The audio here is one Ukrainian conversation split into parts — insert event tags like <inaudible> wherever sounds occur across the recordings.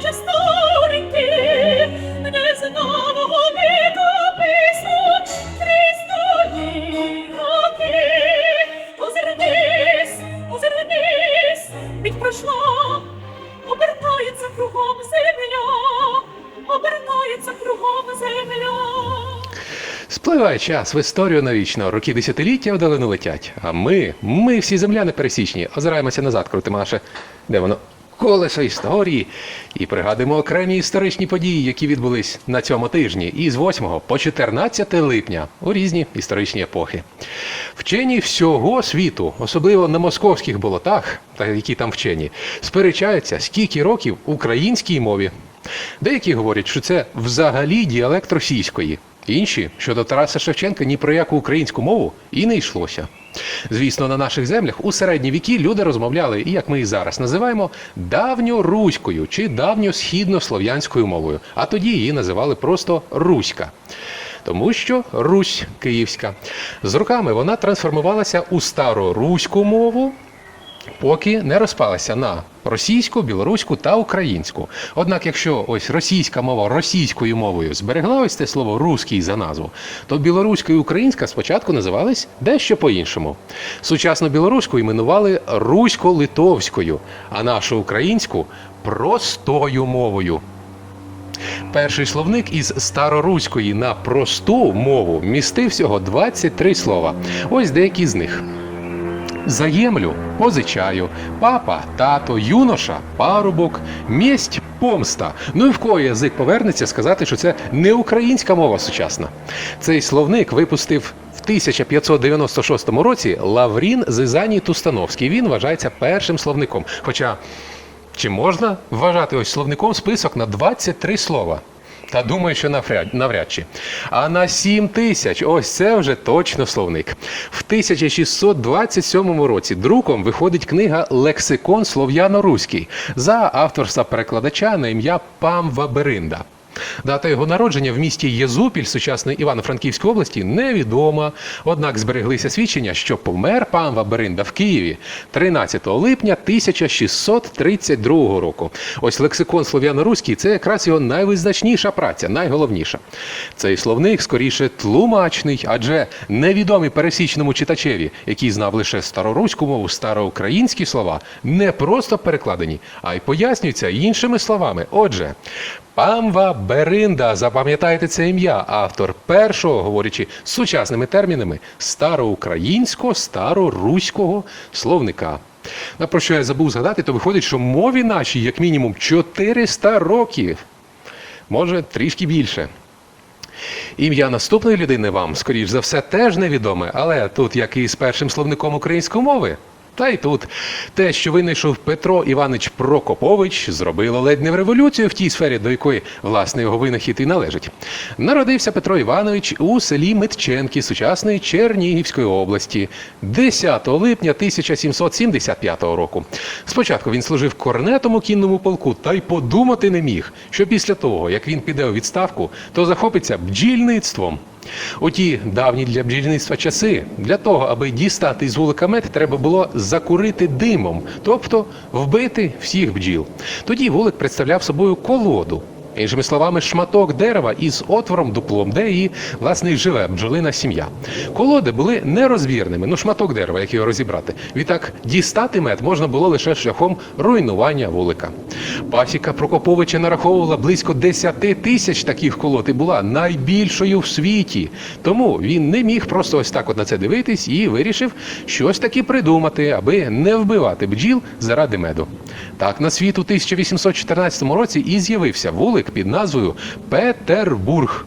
же сторінки, незнаного літопису, крізь твої роки. Озирнись, озирнись, пройшла, обертається кругом земля, обертається кругом земля. Спливає час в історію навічно, роки десятиліття вдалину летять. А ми, ми всі земляни пересічні, озираємося назад, крутимо наше, де воно, колесо історії, і пригадуємо окремі історичні події, які відбулись на цьому тижні, із 8 по 14 липня у різні історичні епохи. Вчені всього світу, особливо на московських болотах, та які там вчені, сперечаються, скільки років українській мові. Деякі говорять, що це взагалі діалект російської. Інші, що до Тараса Шевченка ні про яку українську мову і не йшлося. Звісно, на наших землях у середні віки люди розмовляли, як ми і зараз називаємо, давньоруською чи давньосхіднослов'янською мовою, а тоді її називали просто Руська. Тому що Русь Київська. З роками вона трансформувалася у староруську мову, поки не розпалася на російську, білоруську та українську. Однак, якщо ось російська мова російською мовою зберегла ось це слово руський за назву, то білоруська і українська спочатку називались дещо по-іншому. Сучасну білоруську іменували русько-литовською, а нашу українську простою мовою. Перший словник із староруської на просту мову містив всього 23 слова. Ось деякі з них. Заємлю позичаю, папа, тато, юноша, парубок, мєсть, помста. Ну і в кого язик повернеться сказати, що це не українська мова сучасна. Цей словник випустив в 1596 році Лаврін Зизаній Тустановський. Він вважається першим словником. Хоча чи можна вважати ось словником список на 23 слова? Та думаю, що навряд, чи. А на 7 тисяч, ось це вже точно словник. В 1627 році друком виходить книга Лексикон слов'яно-руський за авторства перекладача на ім'я Памва Беринда. Дата його народження в місті Єзупіль сучасної Івано-Франківської області невідома. Однак збереглися свідчення, що помер Памва Беринда в Києві 13 липня 1632 року. Ось лексикон слов'яно-руський це якраз його найвизначніша праця, найголовніша. Цей словник скоріше тлумачний, адже невідомий пересічному читачеві, який знав лише староруську мову, староукраїнські слова, не просто перекладені, а й пояснюються іншими словами. Отже. Памва Беринда, запам'ятайте це ім'я, автор першого, говорячи сучасними термінами, староукраїнського, староруського словника. На про що я забув згадати, то виходить, що мові нашій як мінімум 400 років, може трішки більше. Ім'я наступної людини вам, скоріш за все, теж невідоме, але тут, як і з першим словником української мови, та й тут те, що винайшов Петро Іванович Прокопович, зробило ледь не в революцію в тій сфері, до якої власне його винахід і належить. Народився Петро Іванович у селі Митченки сучасної Чернігівської області 10 липня 1775 року. Спочатку він служив корнетом у кінному полку, та й подумати не міг, що після того, як він піде у відставку, то захопиться бджільництвом. У ті давні для бджільництва часи для того, аби дістати з вулика мед, треба було закурити димом, тобто вбити всіх бджіл. Тоді вулик представляв собою колоду. Іншими словами, шматок дерева із отвором дуплом, де і власне і живе бджолина сім'я. Колоди були нерозбірними, ну шматок дерева, як його розібрати. Відтак дістати мед можна було лише шляхом руйнування вулика. Пасіка Прокоповича нараховувала близько 10 тисяч таких колод і була найбільшою в світі. Тому він не міг просто ось так от на це дивитись і вирішив щось таки придумати, аби не вбивати бджіл заради меду. Так на світ у 1814 році і з'явився вулик під назвою Петербург.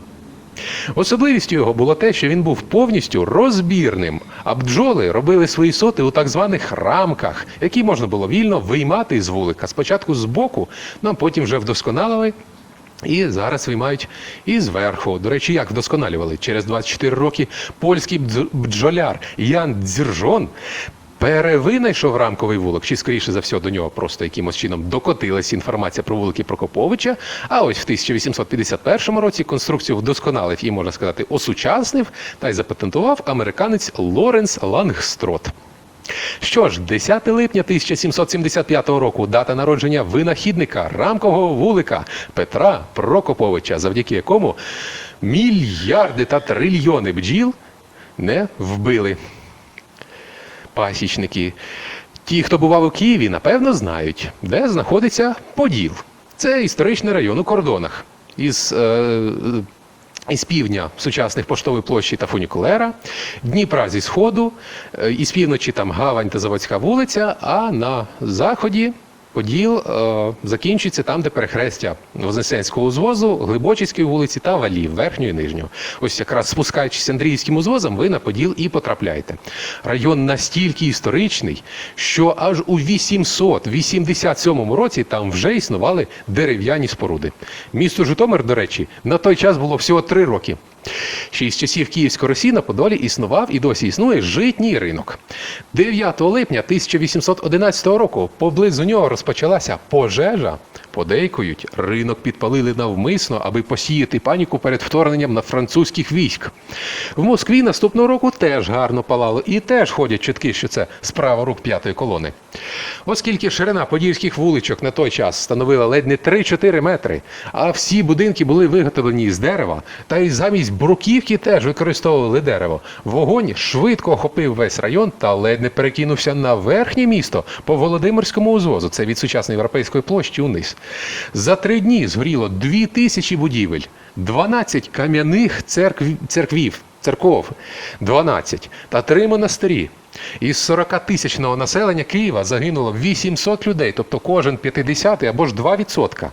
Особливістю його було те, що він був повністю розбірним, а бджоли робили свої соти у так званих рамках, які можна було вільно виймати з вулика. Спочатку з боку, ну а потім вже вдосконалили. І зараз виймають і зверху. До речі, як вдосконалювали через 24 роки польський бджоляр Ян Дзержон перевинайшов рамковий вулик, чи скоріше за все до нього просто якимось чином докотилась інформація про вулики Прокоповича. А ось в 1851 році конструкцію вдосконалив і, можна сказати, осучаснив та й запатентував американець Лоренс Лангстрот. Що ж, 10 липня 1775 року дата народження винахідника рамкового вулика Петра Прокоповича, завдяки якому мільярди та трильйони бджіл не вбили. Пасічники. Ті, хто бував у Києві, напевно знають, де знаходиться Поділ. Це історичний район у кордонах із, е, із півдня сучасних поштової площі та фунікулера, Дніпра зі сходу, е, із півночі там Гавань та Заводська вулиця, а на заході Поділ е, закінчується там, де перехрестя Вознесенського узвозу, Глибочицької вулиці та Валів, верхньої і нижнього. Ось якраз спускаючись Андріївським узвозом, ви на Поділ і потрапляєте. Район настільки історичний, що аж у 887 році там вже існували дерев'яні споруди. Місто Житомир, до речі, на той час було всього три роки. Ще із часів Київської Росії на Подолі існував і досі існує житній ринок. 9 липня 1811 року поблизу нього розпочалася пожежа. Подейкують, ринок підпалили навмисно, аби посіяти паніку перед вторгненням на французьких військ. В Москві наступного року теж гарно палало, і теж ходять чутки, що це справа рук п'ятої колони. Оскільки ширина подільських вуличок на той час становила ледь не 3-4 метри, а всі будинки були виготовлені з дерева, та й замість бруківки теж використовували дерево. Вогонь швидко охопив весь район та ледь не перекинувся на верхнє місто по Володимирському узвозу. Це від сучасної європейської площі униз. За три дні згоріло дві тисячі будівель, 12 кам'яних церкв... церквів, церков, 12 та три монастирі. Із 40-тисячного населення Києва загинуло 800 людей, тобто кожен 50 або ж 2%.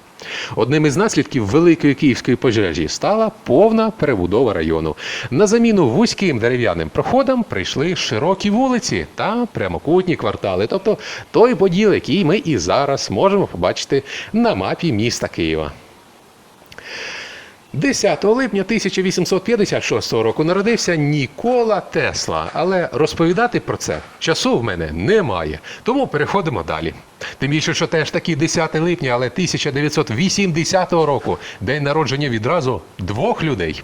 Одним із наслідків великої київської пожежі стала повна перебудова району. На заміну вузьким дерев'яним проходам прийшли широкі вулиці та прямокутні квартали, тобто той поділ, який ми і зараз можемо побачити на мапі міста Києва. 10 липня 1856 року народився Нікола Тесла, але розповідати про це часу в мене немає. Тому переходимо далі. Тим більше, що теж таки 10 липня, але 1980 року день народження відразу двох людей.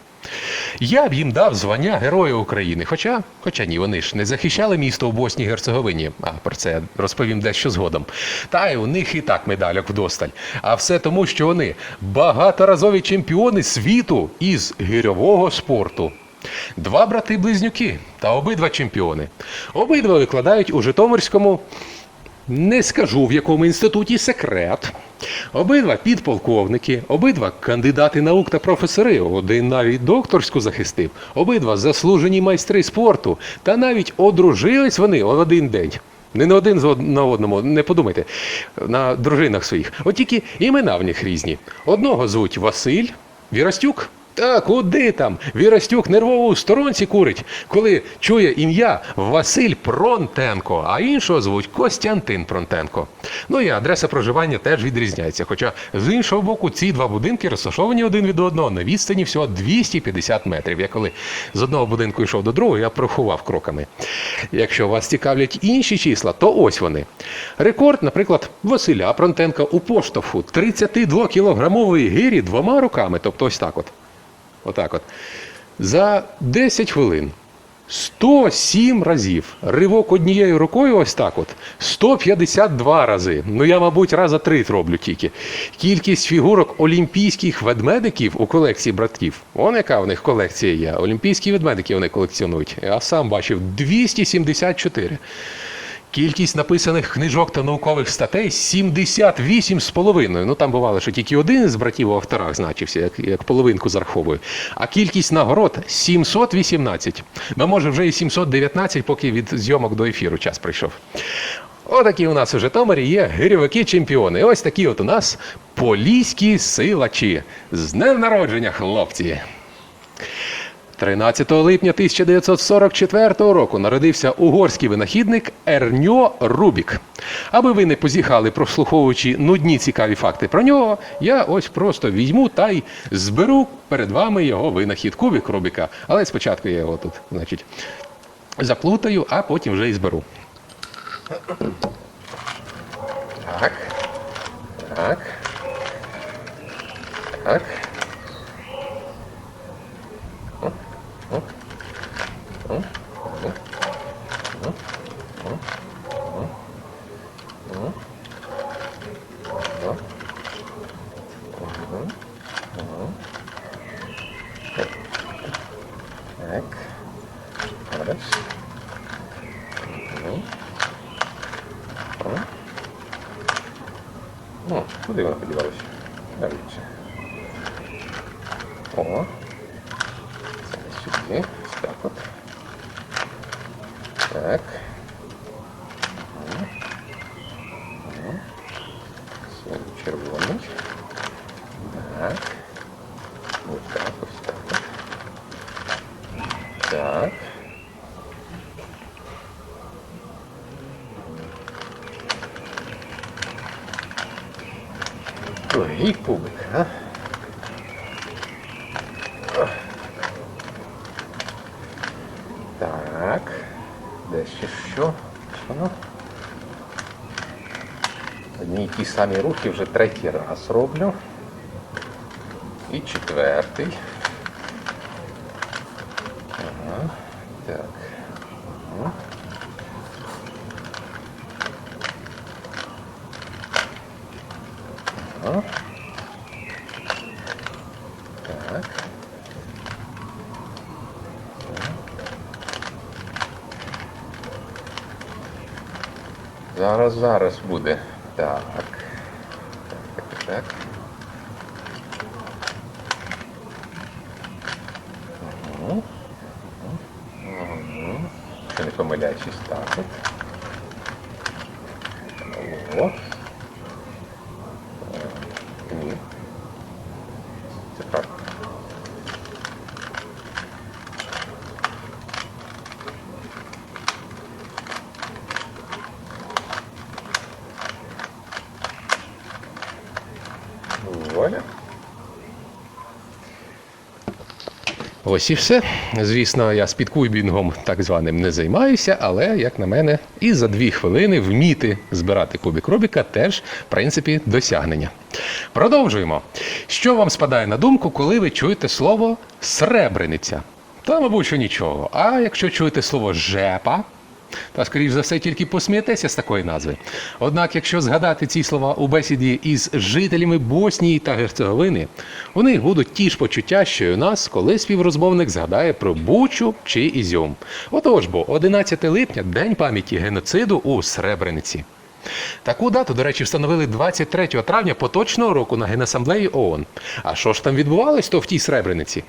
Я б їм дав звання Героя України, хоча, хоча ні, вони ж не захищали місто у Босній Герцеговині, а про це розповім дещо згодом. Та й у них і так медальок вдосталь. А все тому, що вони багаторазові чемпіони світу із гирьового спорту. Два брати-близнюки та обидва чемпіони. Обидва викладають у Житомирському не скажу в якому інституті секрет. Обидва підполковники, обидва кандидати наук та професори, один навіть докторську захистив, обидва заслужені майстри спорту, та навіть одружились вони в один день. Не на один на одному, не подумайте, на дружинах своїх. От тільки імена в них різні. Одного звуть Василь Вірастюк. Та куди там? Вірастюк нервово у сторонці курить, коли чує ім'я Василь Пронтенко, а іншого звуть Костянтин Пронтенко. Ну і адреса проживання теж відрізняється. Хоча з іншого боку, ці два будинки розташовані один від одного на відстані всього 250 метрів. Я коли з одного будинку йшов до другого, я прохував кроками. Якщо вас цікавлять інші числа, то ось вони. Рекорд, наприклад, Василя Пронтенка у поштовху 32-кілограмової гирі двома руками, тобто ось так от. Отак от. За 10 хвилин 107 разів. Ривок однією рукою ось так от. 152 рази. Ну я, мабуть, раза три роблю тільки. Кількість фігурок олімпійських ведмедиків у колекції братків. Он яка в них колекція є. Олімпійські ведмедики вони колекціонують. Я сам бачив 274. Кількість написаних книжок та наукових статей 78 з половиною. Ну там бувало, що тільки один з братів у авторах значився, як, як половинку зараховую. А кількість нагород 718. Ну, може, вже і 719, поки від зйомок до ефіру час прийшов. Отакі у нас у Житомирі є гирьовики-чемпіони. Ось такі от у нас поліські силачі. З днем народження, хлопці! 13 липня 1944 року народився угорський винахідник Ерньо Рубік. Аби ви не позіхали, прослуховуючи нудні цікаві факти про нього, я ось просто візьму та й зберу перед вами його винахід кубик Рубіка. Але спочатку я його тут, значить, заплутаю, а потім вже і зберу. Так. Так. Так. Так. Зараз. Ну. О. Ну, куди вона подівалася? Навіщо? О. Це сюди. Ось Так от. Так. О. О. Сьогодні червоний. Так. Ось так, ось так. от. Так. Ой, і кубик, а? Так. Де ще що? Воно? Одні й ті самі рухи вже третій раз роблю. І четвертий. Ага. Так. Ага. Ага. Так. Зараз, зараз буде. Так. Так, так, так. Угу. Угу. Ще не помиляючись, так от. О. Е, Ні. Це правда. Вуаля. Ось і все. Звісно, я спідкубінгом так званим не займаюся, але, як на мене, і за дві хвилини вміти збирати кубик Рубіка теж, в принципі, досягнення. Продовжуємо. Що вам спадає на думку, коли ви чуєте слово сребрениця? Та, мабуть, що нічого. А якщо чуєте слово жепа, та, скоріш за все, тільки посмієтеся з такої назви. Однак, якщо згадати ці слова у бесіді із жителями Боснії та Герцеговини, них будуть ті ж почуття, що й у нас, коли співрозмовник згадає про Бучу чи Ізюм. Отож бо, 11 липня день пам'яті геноциду у Сребрениці. Таку дату, до речі, встановили 23 травня поточного року на Генасамблеї ООН. А що ж там відбувалось то в тій Сребрениці?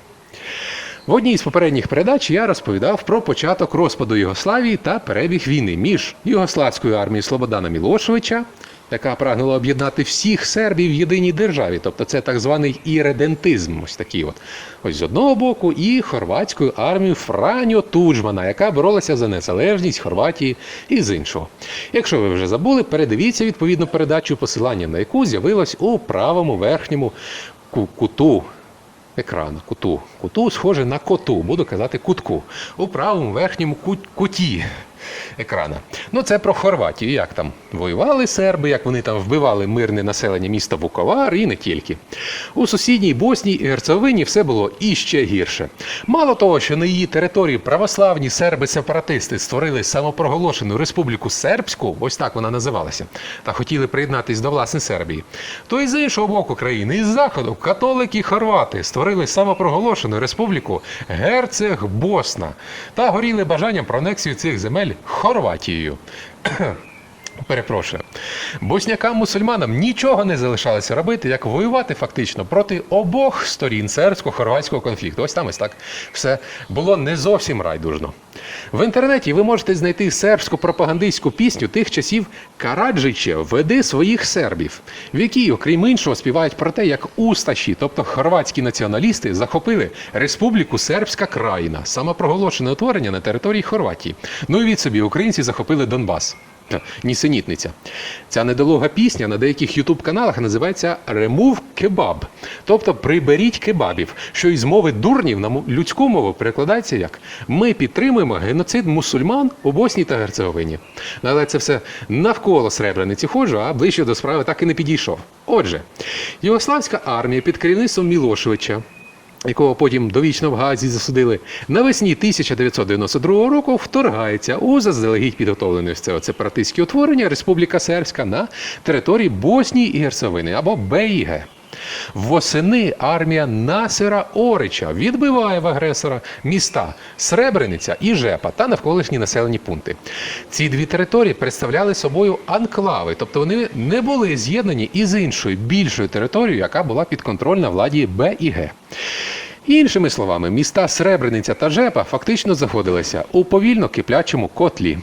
В одній з попередніх передач я розповідав про початок розпаду Югославії та перебіг війни між Югославською армією Слободана Мілошевича, яка прагнула об'єднати всіх сербів в єдиній державі, тобто це так званий іредентизм, ось такий от. Ось з одного боку, і хорватською армією Франьо Туджмана, яка боролася за незалежність Хорватії і з іншого. Якщо ви вже забули, передивіться відповідну передачу, посилання на яку з'явилось у правому верхньому куту екрану, куту. Куту схоже на коту, буду казати кутку. У правому верхньому кут- куті екрана. Ну, це про Хорватію. Як там воювали серби, як вони там вбивали мирне населення міста Буковар і не тільки. У сусідній Боснії і Герцеговині все було іще гірше. Мало того, що на її території православні серби-сепаратисти створили самопроголошену республіку Сербську, ось так вона називалася, та хотіли приєднатись до власне Сербії. То і з іншого боку країни, із заходу, католики хорвати створили самопроголошену республіку Герцег Босна та горіли бажанням про анексію цих земель Хорватією. Перепрошую. Боснякам-мусульманам нічого не залишалося робити, як воювати фактично проти обох сторін сербсько-хорватського конфлікту. Ось там ось так все було не зовсім райдужно. В інтернеті ви можете знайти сербську пропагандистську пісню тих часів Караджиче веди своїх сербів, в якій, окрім іншого, співають про те, як усташі, тобто хорватські націоналісти, захопили Республіку Сербська країна, самопроголошене утворення на території Хорватії. Ну і від собі українці захопили Донбас. Нісенітниця. Ця недолуга пісня на деяких ютуб-каналах називається Remove Kebab, тобто приберіть кебабів, що із мови дурнів на людську мову перекладається як Ми підтримуємо геноцид мусульман у Боснії та Герцеговині. Ну, Але це все навколо Сребрениці ходжу, а ближче до справи так і не підійшов. Отже, Югославська армія під керівництвом Мілошевича якого потім довічно в Газі засудили, навесні 1992 року вторгається у заздалегідь підготовлене сепаратистські утворення Республіка Сербська на території Боснії і Герцевини або БІГ. Восени армія Насера Орича відбиває в агресора міста Сребрениця і Жепа та навколишні населені пункти. Ці дві території представляли собою анклави, тобто вони не були з'єднані із іншою більшою територією, яка була підконтрольна владі Б і Г. Іншими словами, міста Сребрениця та Жепа фактично заходилися у повільно киплячому котлі.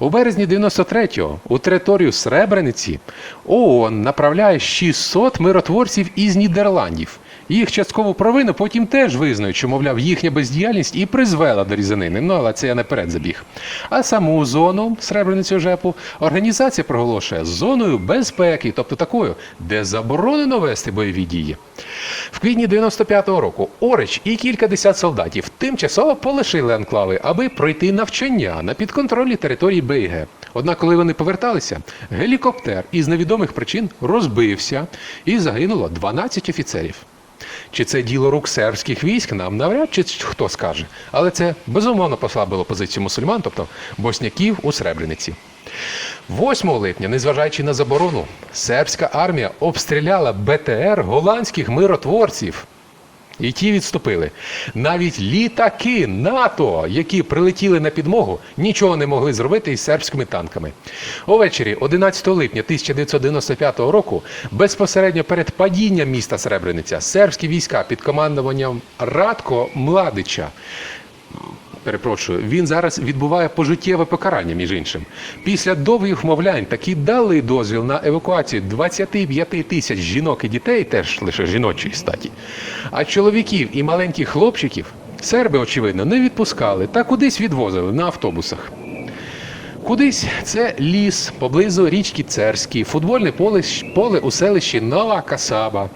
У березні 93-го у територію Сребрениці ООН направляє 600 миротворців із Нідерландів. Їх часткову провину потім теж визнають, що, мовляв, їхня бездіяльність і призвела до різанини. Ну, але це я наперед забіг. А саму зону Сребреницю Жепу організація проголошує зоною безпеки, тобто такою, де заборонено вести бойові дії. В квітні 95-го року Орич і кілька десят солдатів тимчасово полишили анклави, аби пройти навчання на підконтролі території БІГ. Однак, коли вони поверталися, гелікоптер із невідомих причин розбився і загинуло 12 офіцерів. Чи це діло рук сербських військ, нам навряд чи хто скаже. Але це безумовно послабило позицію мусульман, тобто босняків у Сребрениці. 8 липня, незважаючи на заборону, сербська армія обстріляла БТР голландських миротворців. І ті відступили. Навіть літаки НАТО, які прилетіли на підмогу, нічого не могли зробити із сербськими танками. Увечері 11 липня 1995 року, безпосередньо перед падінням міста Сребрениця, сербські війська під командуванням Радко Младича Перепрошую, він зараз відбуває пожиттєве покарання, між іншим. Після довгих вмовлянь таки дали дозвіл на евакуацію 25 тисяч жінок і дітей, теж лише жіночої статі. А чоловіків і маленьких хлопчиків серби, очевидно, не відпускали та кудись відвозили на автобусах. Кудись це ліс поблизу річки Церській, футбольне поле, поле у селищі Нова Касаба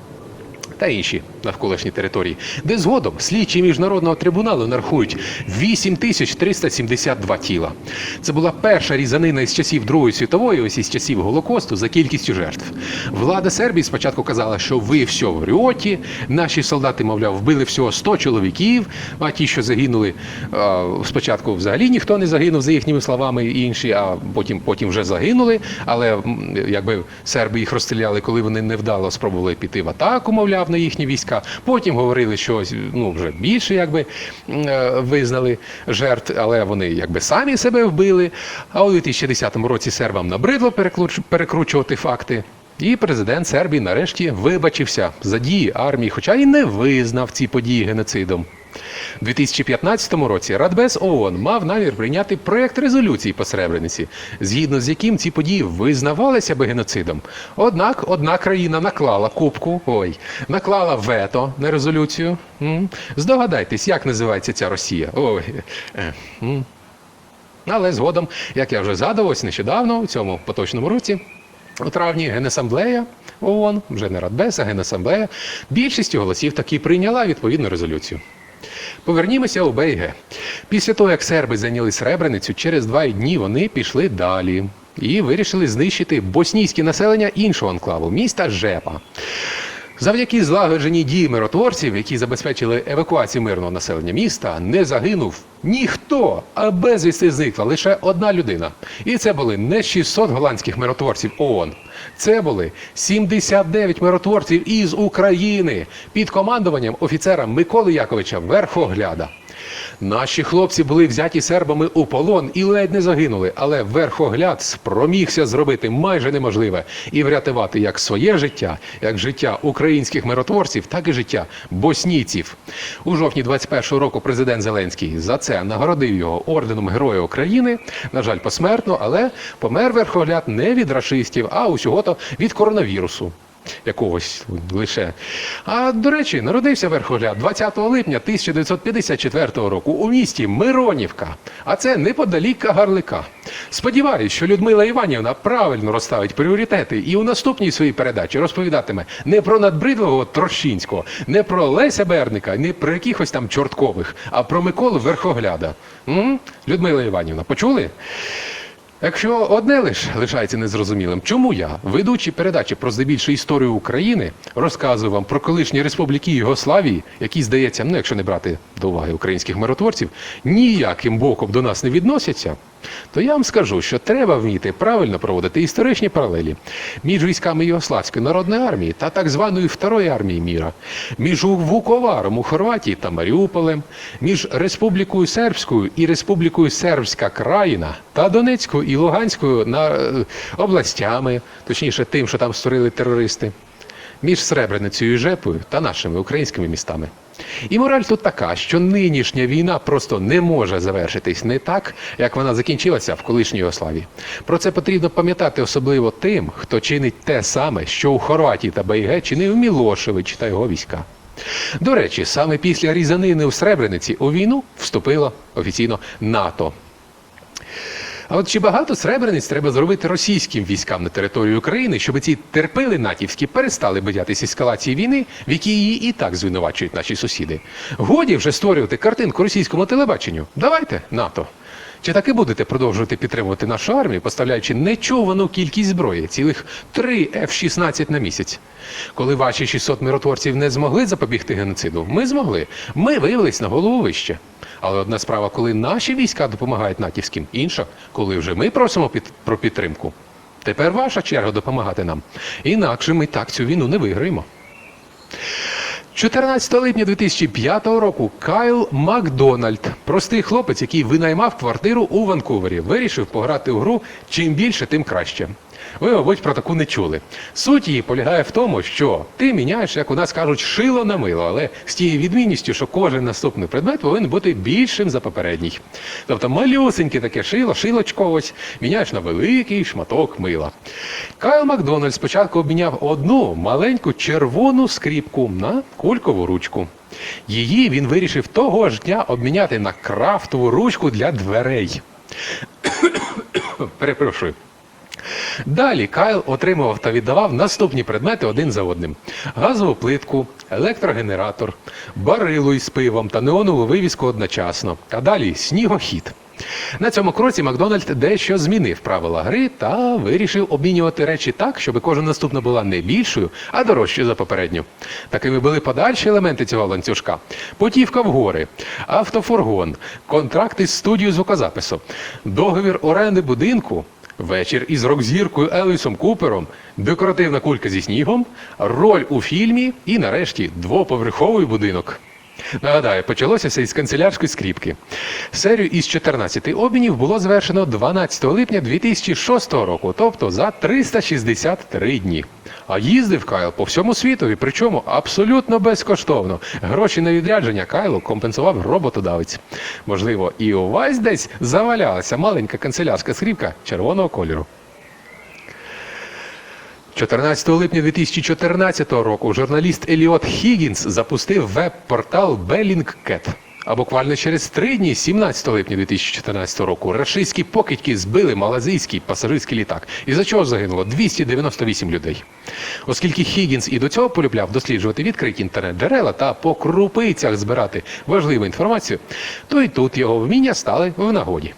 та інші навколишні території, де згодом слідчі міжнародного трибуналу нарахують 8372 тіла. Це була перша різанина із часів Другої світової, ось із часів Голокосту за кількістю жертв. Влада Сербії спочатку казала, що ви все врете, наші солдати, мовляв, вбили всього 100 чоловіків, а ті, що загинули, спочатку взагалі ніхто не загинув за їхніми словами, інші, а потім, потім вже загинули. Але якби серби їх розстріляли, коли вони невдало спробували піти в атаку, мовляв, на їхні війська. Потім говорили, що ну вже більше якби е, визнали жертв, але вони якби самі себе вбили. А у 2010 році сербам набридло перекручувати факти. І президент Сербії нарешті вибачився за дії армії, хоча і не визнав ці події геноцидом. У 2015 році Радбез ООН мав намір прийняти проєкт резолюції по Сребрениці, згідно з яким ці події визнавалися би геноцидом. Однак одна країна наклала кубку, ой, наклала вето на резолюцію. Здогадайтесь, як називається ця Росія? Ой. е. Але згодом, як я вже згадував, нещодавно, у цьому поточному році, у травні Генасамблея ООН, вже не Радбеса, Генасамблея, більшістю голосів таки прийняла відповідну резолюцію. Повернімося у БГ. Після того, як серби зайняли Сребреницю, через два дні вони пішли далі і вирішили знищити боснійське населення іншого анклаву міста Жепа. Завдяки злагодженій дії миротворців, які забезпечили евакуацію мирного населення міста, не загинув ніхто, а безвісти зникла лише одна людина. І це були не 600 голландських миротворців ООН. Це були 79 миротворців із України під командуванням офіцера Миколи Яковича Верхогляда. Наші хлопці були взяті сербами у полон і ледь не загинули, але верхогляд спромігся зробити майже неможливе і врятувати як своє життя, як життя українських миротворців, так і життя боснійців. У жовтні 21-го року президент Зеленський за це нагородив його орденом Героя України. На жаль, посмертно, але помер верхогляд не від рашистів, а усього то від коронавірусу якогось лише. А до речі, народився верхогляд 20 липня 1954 року у місті Миронівка, а це неподалік Кагарлика. Сподіваюсь, що Людмила Іванівна правильно розставить пріоритети і у наступній своїй передачі розповідатиме не про надбридливого Трощинського, не про Леся Берника, не про якихось там чорткових, а про Миколу Верхогляда. М? Людмила Іванівна, почули? Якщо одне лиш лишається незрозумілим, чому я, ведучий передачі про здебільшу історію України, розказую вам про колишні республіки Югославії, які, здається, ну якщо не брати до уваги українських миротворців, ніяким боком до нас не відносяться, то я вам скажу, що треба вміти правильно проводити історичні паралелі між військами Югославської народної армії та так званої Второї армії міра, між Вуковаром у Хорватії та Маріуполем, між Республікою Сербською і Республікою Сербська країна та Донецькою і Луганською на, е, областями, точніше тим, що там створили терористи між Сребреницею і Жепою та нашими українськими містами. І мораль тут така, що нинішня війна просто не може завершитись не так, як вона закінчилася в колишній Югославії. Про це потрібно пам'ятати особливо тим, хто чинить те саме, що у Хорватії та БІГ чинив Мілошевич та його війська. До речі, саме після різанини у Сребрениці у війну вступило офіційно НАТО. А от чи багато сребрениць треба зробити російським військам на території України, щоб ці терпили натівські перестали боятися ескалації війни, в якій її і так звинувачують наші сусіди? Годі вже створювати картинку російському телебаченню. Давайте, НАТО. Чи таки будете продовжувати підтримувати нашу армію, поставляючи нечувану кількість зброї, цілих 3 F-16 на місяць? Коли ваші 600 миротворців не змогли запобігти геноциду, ми змогли. Ми виявились на голову вище. Але одна справа, коли наші війська допомагають натівським, інша, коли вже ми просимо під, про підтримку. Тепер ваша черга допомагати нам. Інакше ми так цю війну не виграємо. 14 липня 2005 року Кайл Макдональд, простий хлопець, який винаймав квартиру у Ванкувері, вирішив пограти у гру чим більше, тим краще. Ви, мабуть, про таку не чули. Суть її полягає в тому, що ти міняєш, як у нас кажуть, шило на мило, але з тією відмінністю, що кожен наступний предмет повинен бути більшим за попередній. Тобто малюсеньке таке шило, шилочко ось, міняєш на великий шматок мила. Кайл Макдональд спочатку обміняв одну маленьку червону скріпку на кулькову ручку. Її він вирішив того ж дня обміняти на крафтову ручку для дверей. <coughs> Перепрошую. Далі Кайл отримував та віддавав наступні предмети один за одним: газову плитку, електрогенератор, барилу із пивом та неонову вивіску одночасно. А далі снігохід. На цьому кроці Макдональд дещо змінив правила гри та вирішив обмінювати речі так, щоб кожна наступна була не більшою, а дорожчою за попередню. Такими були подальші елементи цього ланцюжка: путівка в гори, автофургон, контракт із студією звукозапису, договір оренди будинку. Вечір із рок-зіркою Елісом Купером, декоративна кулька зі снігом, роль у фільмі і, нарешті, двоповерховий будинок. Нагадаю, почалося все із канцелярської скріпки. Серію із 14 обмінів було завершено 12 липня 2006 року, тобто за 363 дні. А їздив Кайл по всьому світу, і причому абсолютно безкоштовно. Гроші на відрядження Кайлу компенсував роботодавець. Можливо, і у вас десь завалялася маленька канцелярська скріпка червоного кольору. 14 липня 2014 року журналіст Еліот Хіггінс запустив веб-портал Bellingcat. А буквально через три дні, 17 липня 2014 року, рашистські покидьки збили малазійський пасажирський літак, із-за чого загинуло 298 людей. Оскільки Хіггінс і до цього полюбляв досліджувати відкриті інтернет-джерела та по крупицях збирати важливу інформацію, то і тут його вміння стали в нагоді.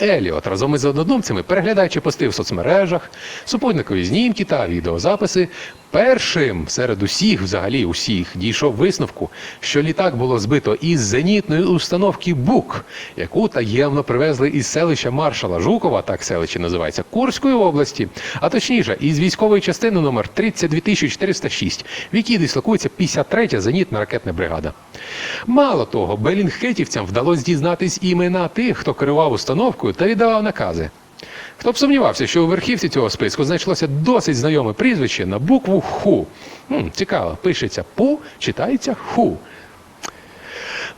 Еліот разом із однодумцями, переглядаючи пости в соцмережах, супутникові знімки та відеозаписи, першим серед усіх, взагалі усіх, дійшов висновку, що літак було збито із зенітної установки БУК, яку таємно привезли із селища маршала Жукова, так селище називається, Курської області, а точніше, із військової частини номер 32406, в якій дислокується 53-я зенітна ракетна бригада. Мало того, белінгхетівцям вдалося дізнатись імена тих, хто керував установкою та віддавав накази. Хто б сумнівався, що у верхівці цього списку знайшлося досить знайоме прізвище на букву Ху. М, цікаво, пишеться Пу, читається Ху.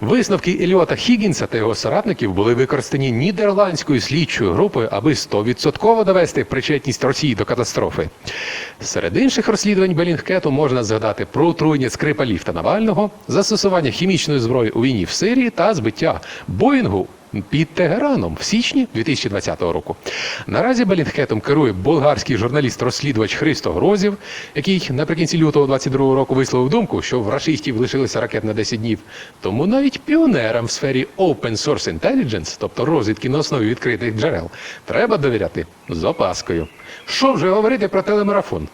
Висновки Еліота Хіггінса та його соратників були використані нідерландською слідчою групою, аби 100% довести причетність Росії до катастрофи. Серед інших розслідувань Белінгкету можна згадати про отруєння Скрипалів та Навального, застосування хімічної зброї у війні в Сирії та збиття Боїнгу під Тегераном в січні 2020 року. Наразі Белінгкетом керує болгарський журналіст-розслідувач Христо Грозів, який наприкінці лютого 22 року висловив думку, що в рашистів лишилося ракет на 10 днів. Тому навіть піонерам в сфері Open Source Intelligence, тобто розвідки на основі відкритих джерел, треба довіряти з опаскою. Що вже говорити про телемарафон?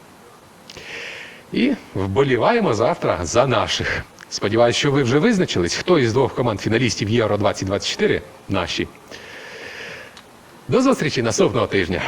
І вболіваємо завтра за наших. Сподіваюсь, що ви вже визначились, хто із двох команд фіналістів Євро 2024 наші. До зустрічі наступного тижня.